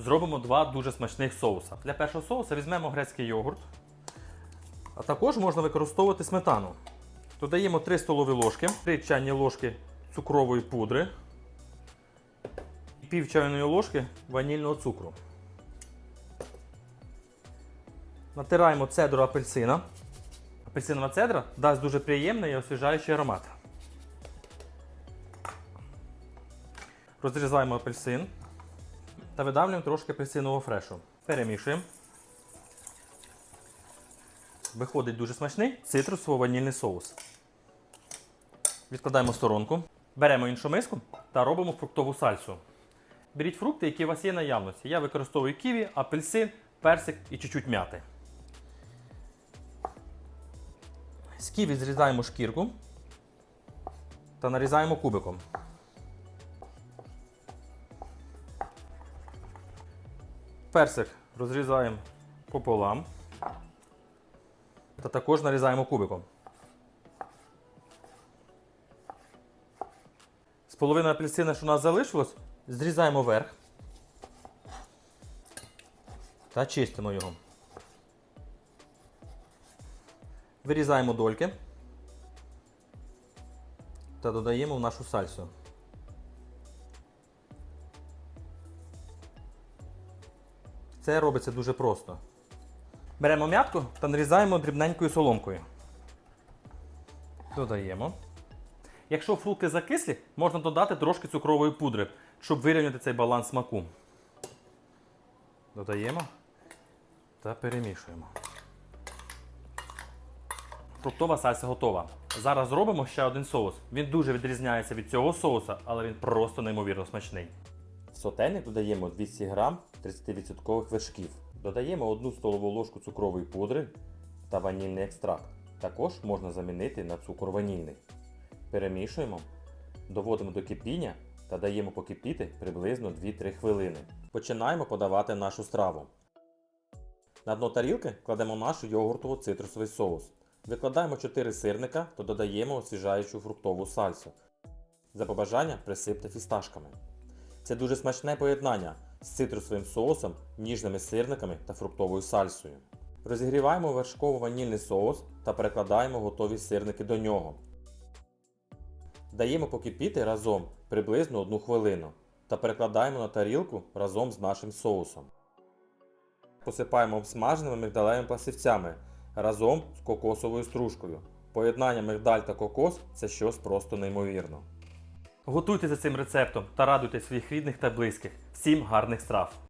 зробимо два дуже смачних соуса. Для першого соуса візьмемо грецький йогурт, а також можна використовувати сметану. Додаємо 3 столові ложки, 3 чайні ложки цукрової пудри і пів чайної ложки ванільного цукру. Натираємо цедру апельсина. Апельсинова цедра дасть дуже приємний і освіжаючий аромат. Розрізаємо апельсин та видавлюємо трошки апельсинового фрешу. Перемішуємо. Виходить дуже смачний цитрусово-ванільний соус. Відкладаємо в сторонку. Беремо іншу миску та робимо фруктову сальсу. Беріть фрукти, які у вас є наявності. Я використовую ківі, апельсин, персик і чуть-чуть м'яти. З ківі зрізаємо шкірку та нарізаємо кубиком. Персик розрізаємо пополам та також нарізаємо кубиком. З половини апельсина, що у нас залишилось, зрізаємо верх та чистимо його. Вирізаємо дольки та додаємо в нашу сальсу. Це робиться дуже просто. Беремо м'ятку та нарізаємо дрібненькою соломкою. Додаємо. Якщо фрукти закислі, можна додати трошки цукрової пудри, щоб вирівняти цей баланс смаку. Додаємо та перемішуємо. Фруктова сальса готова. Зараз зробимо ще один соус. Він дуже відрізняється від цього соуса, але він просто неймовірно смачний. В сотейник додаємо 200 г 30% вершків. Додаємо 1 столову ложку цукрової пудри та ванільний екстракт. Також можна замінити на цукор ванільний. Перемішуємо, доводимо до кипіння та даємо покипіти приблизно 2-3 хвилини. Починаємо подавати нашу страву. На дно тарілки кладемо наш йогуртово-цитрусовий соус. Викладаємо 4 сирника та додаємо освіжаючу фруктову сальсу. За побажання присипте фісташками. Це дуже смачне поєднання з цитрусовим соусом, ніжними сирниками та фруктовою сальсою. Розігріваємо вершково-ванільний соус та перекладаємо готові сирники до нього. Даємо покипіти разом приблизно 1 хвилину та перекладаємо на тарілку разом з нашим соусом. Посипаємо обсмаженими мигдалевими пластівцями разом з кокосовою стружкою. Поєднання мигдаль та кокос це щось просто неймовірно. Готуйте за цим рецептом та радуйте своїх рідних та близьких. Всім гарних страв!